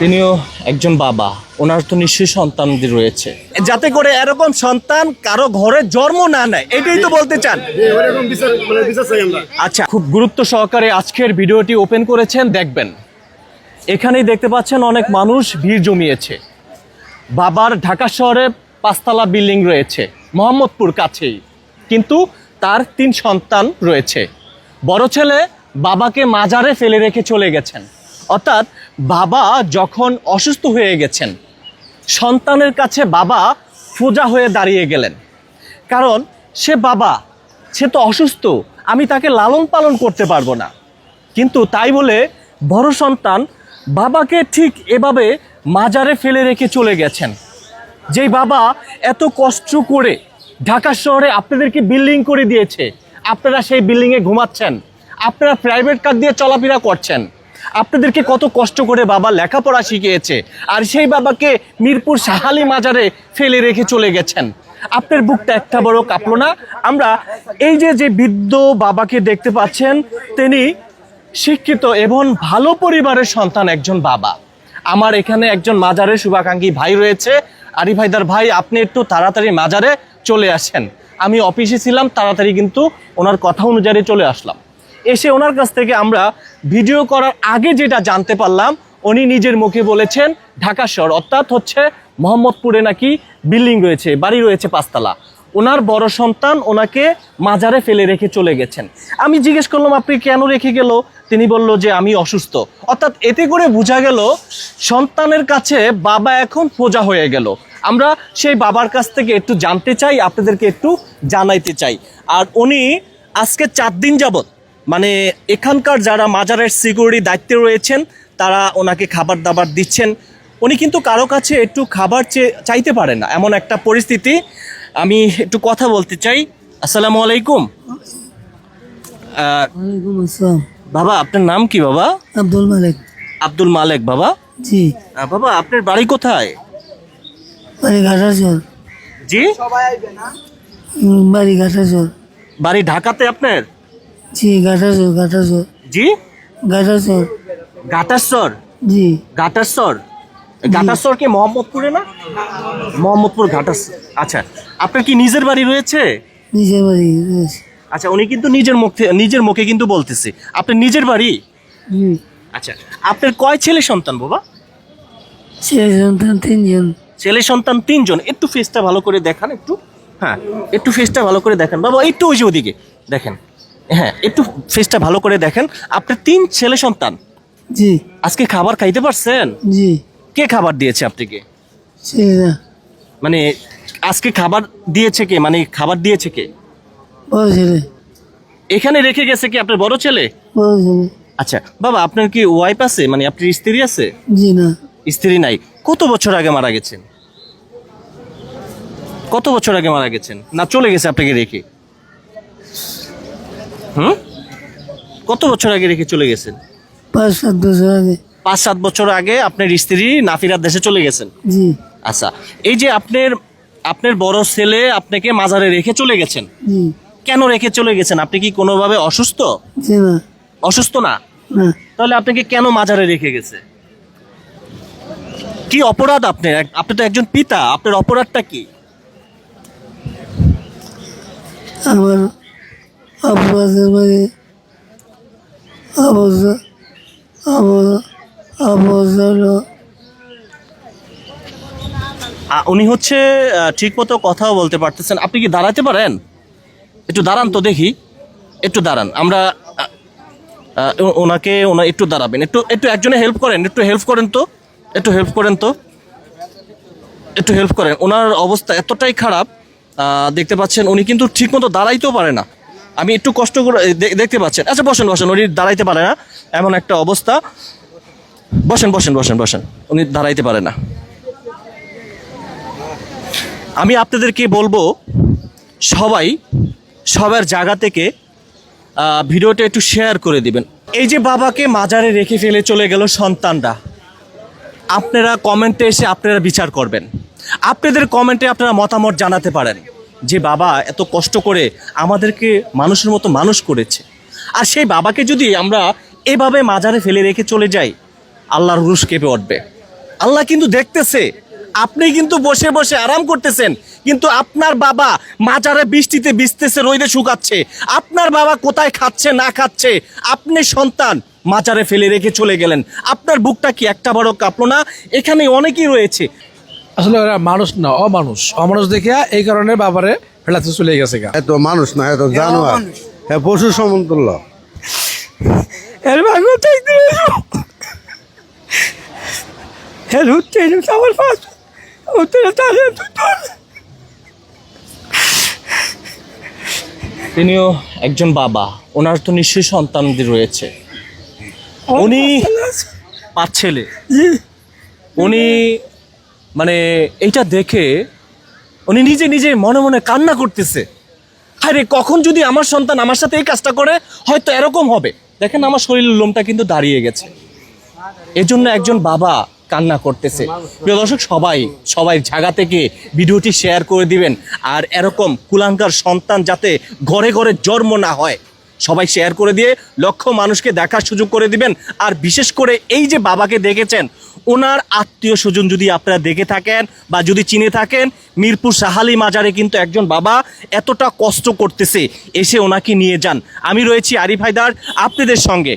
তিনিও একজন বাবা। ওনার তো নিশ্চয়ই সন্তানদের রয়েছে। যাতে করে এরকম সন্তান কারও ঘরে জন্ম না নেয়, এটাই তো বলতে চান। আচ্ছা খুব গুরুত্ব সহকারে আজকের ভিডিওটি ওপেন করেছেন, দেখবেন। এখানেই দেখতে পাচ্ছেন অনেক মানুষ ভিড় জমিয়েছে। বাবার ঢাকা শহরে পাঁচতলা বিল্ডিং রয়েছে, মোহাম্মদপুর কাছেই। কিন্তু তার তিন সন্তান রয়েছে। বড় ছেলে বাবাকে মাজারে ফেলে রেখে চলে গেছেন। অর্থাৎ বাবা যখন অসুস্থ হয়ে গেছেন, সন্তানের কাছে বাবা সোজা হয়ে দাঁড়িয়ে গেলেন। কারণ সে বাবা, সে তো অসুস্থ, আমি তাকে লালন পালন করতে পারব না। কিন্তু তাই বলে বড় সন্তান বাবাকে ঠিক এভাবে মাজারে ফেলে রেখে চলে গেছেন। যেই বাবা এত কষ্ট করে ঢাকা শহরে আপনাদেরকে বিল্ডিং করে দিয়েছে, আপনারা সেই বিল্ডিংয়ে ঘুমাচ্ছেন, আপনারা প্রাইভেট কার দিয়ে চলাফেরা করছেন। আপনাদেরকে কত কষ্ট করে বাবা লেখাপড়া শিখিয়েছে, আর সেই বাবাকে মিরপুর সাহালি মাজারে ফেলে রেখে চলে গেছেন। আপনার বুকটা একটা বড় কাঁপলো না? আমরা এই যে যে বৃদ্ধ বাবাকে দেখতে পাচ্ছেন, তিনি শিক্ষিত এবং ভালো পরিবারের সন্তান একজন বাবা। আমার এখানে একজন মাজারের শুভাকাঙ্ক্ষী ভাই রয়েছে। আরি ভাইদার ভাই, আপনি একটু তাড়াতাড়ি মাজারে চলে আসেন। আমি অফিসে ছিলাম, তাড়াতাড়ি কিন্তু ওনার কথা অনুযায়ী চলে আসলাম। এসে ওনার কাছ থেকে আমরা ভিডিও করার আগে যেটা জানতে পারলাম, উনি নিজের মুখে বলেছেন, ঢাকা শহর, অর্থাৎ হচ্ছে মোহাম্মদপুরে নাকি বিল্ডিং রয়েছে, বাড়ি রয়েছে পাঁচতলা। ওনার বড় সন্তান ওনাকে মাজারে ফেলে রেখে চলে গেছেন। আমি জিজ্ঞেস করলাম, আপনি কেন রেখে গেল? তিনি বলল যে, আমি অসুস্থ। অর্থাৎ এতে করে বোঝা গেল, সন্তানের কাছে বাবা এখন সোজা হয়ে গেল। আমরা সেই বাবার কাছ থেকে একটু জানতে চাই, আপনাদেরকে একটু জানাইতে চাই। আর উনি আজকে চার দিন যাবত মানে এখানকার যারা মাজারের সিকিউরিটি দায়িত্বে রয়েছেন তারা ওনাকে খাবার দাবার দিচ্ছেন। উনি কিন্তু কারও কাছে একটু খাবার চেয়ে চাইতে পারেন না। এমন একটা পরিস্থিতি। আমি একটু কথা বলতে চাই। আসসালামু আলাইকুম। ওয়ালাইকুম বাবা আপনার নাম কি বাবা? আব্দুল মালিক। আব্দুল মালেক বাবা? জি। বাবা আপনার বাড়ি কোথায়? বাড়ি ঘাটাচর জি? বাড়ি ঘাটাচর বাড়ি ঢাকাতে আপনার? জি ঘাটাচর ঘাটাচর জি? ঘাটাচর ঘাটাশ্বর জি। ঘাটাশ্বর ঘাটাশ্বর কি মোহাম্মদপুরে না? মোহাম্মদপুর ঘাটাশ্বর আচ্ছা আপনার কি নিজের বাড়ি রয়েছে? নিজের বাড়ি রয়েছে। আচ্ছা উনি কিন্তু নিজের মুখে নিজের মুখে কিন্তু বলতেছে। আপনার নিজের বাড়ি? আচ্ছা আপনার কয় ছেলে সন্তান বাবা? ছেলে সন্তান তিনজন। ছেলে সন্তান তিনজন। একটু ফেসটা ভালো করে দেখান একটু। হ্যাঁ একটু ফেসটা ভালো করে দেখেন। বাবা একটু ওই যে ওদিকে দেখেন। হ্যাঁ একটু ফেসটা ভালো করে দেখেন। আপনার তিন ছেলে সন্তান। জি। আজকে খাবার খাইতে পারছেন? জি। কে খাবার দিয়েছে আপনাকে? মানে আজকে খাবার দিয়েছে কে? মানে খাবার দিয়েছে কে? বড় ছেলে। এখানে রেখে গেছে কি আপনার বড় ছেলে? বড় ছেলে। আচ্ছা বাবা আপনার কি ওয়াইফ আছে? মানে আপনার স্ত্রী আছে? জি না। স্ত্রী নাই। কত বছর আগে মারা গেছেন? কত বছর আগে মারা গেছেন? না চলে গেছে আপনাকে রেখে? হুম? কত বছর আগে রেখে চলে গেছেন? পাঁচ সাত বছর আগে। পাঁচ সাত বছর আগে আপনার স্ত্রী নাফিরার দেশে চলে গেছেন? জি। আচ্ছা এই যে আপনার আপনার বড় ছেলে আপনাকে মাজারে রেখে চলে গেছেন। জি। কেন রেখে চলে গেছেন? আপনি কি কোনোভাবে অসুস্থ? জি না। অসুস্থ না? না। তাহলে আপনাকে কেন মাজারে রেখে গেছে? কি অপরাধ আপনার? আপনি তো একজন পিতা আপনার অপরাধটা কি? আমার উনি হচ্ছে ঠিক মতো কথাও বলতে পারতেছেন। আপনি কি দাঁড়াতে পারেন? একটু দাঁড়ান তো দেখি। একটু দাঁড়ান। আমরা ওনাকে ওনা একটু দাঁড়াবেন। একটু একটু একজনে হেল্প করেন। একটু হেল্প করেন তো। একটু হেল্প করেন তো। একটু হেল্প করেন। ওনার অবস্থা এতটাই খারাপ দেখতে পাচ্ছেন, উনি কিন্তু ঠিকমতো দাঁড়াইতেও পারে না। আমি একটু কষ্ট করে দেখতে পাচ্ছেন। আচ্ছা বসেন বসেন, উনি দাঁড়াইতে পারে না। এমন একটা অবস্থা। বসেন বসেন বসেন বসেন। উনি দাঁড়াইতে পারে না। আমি আপনাদেরকে বলব, সবাই সবার জায়গা থেকে ভিডিওটা একটু শেয়ার করে দিবেন। এই যে বাবাকে মাজারে রেখে ফেলে চলে গেল সন্তানরা, আপনারা কমেন্টে এসে আপনারা বিচার করবেন। আপনাদের কমেন্টে আপনারা মতামত জানাতে পারেন। যে বাবা এত কষ্ট করে আমাদেরকে মানুষের মতো মানুষ করেছে। আর সেই বাবাকে যদি আমরা এভাবে মাজারে ফেলে রেখে চলে যাই, আল্লাহর রুশ কেঁপে উঠবে। আল্লাহ কিন্তু দেখতেছে, আপনি কিন্তু বসে বসে আরাম করতেছেন, কিন্তু আপনার বাবা মাজারে বৃষ্টিতে ভিজতেছে, রোদে শুকাচ্ছে। আপনার বাবা কোথায় খাচ্ছে, না খাচ্ছে, আপনি সন্তান, মাজারে ফেলে রেখে চলে গেলেন। আপনার বুকটা কি একটা বড় কাঁপলো না? এখানে অনেকেই রয়েছে আসলে ওরা মানুষ না অমানুষ। অমানুষ দেখিয়া এই কারণে বাবারে ফেলাতে চলে গেছে গা। এত মানুষ না এত জানোয়ার। হ্যাঁ পশু সমতুল্য এর ভাগ্য থাকতে এর হচ্ছে আমার পাশ। উত্তরে তাহলে তিনিও একজন বাবা। ওনার তো নিশ্চয়ই সন্তানদের রয়েছে। উনি পাঁচ ছেলে। উনি মানে এইটা দেখে উনি নিজে নিজে মনে মনে কান্না করতেছে। আরে কখন যদি আমার সন্তান আমার সাথে এই কাজটা করে, হয়তো এরকম হবে। দেখেন আমার শরীরের লোমটা কিন্তু দাঁড়িয়ে গেছে। এজন্য একজন বাবা কান্না করতেছে। প্রিয় দর্শক, সবাই সবাই জায়গা থেকে ভিডিওটি শেয়ার করে দিবেন। আর এরকম কুলাঙ্কার সন্তান যাতে ঘরে ঘরে জন্ম না হয়, সবাই শেয়ার করে দিয়ে লক্ষ মানুষকে দেখার সুযোগ করে দিবেন। আর বিশেষ করে এই যে বাবাকে দেখেছেন ওনার আত্মীয় স্বজন যদি আপনারা দেখে থাকেন বা যদি চিনে থাকেন, মিরপুর সাহালি মাজারে কিন্তু একজন বাবা এতটা কষ্ট করতেছে, এসে ওনাকে নিয়ে যান। আমি রয়েছি আরিফ হায়দার, আপনাদের সঙ্গে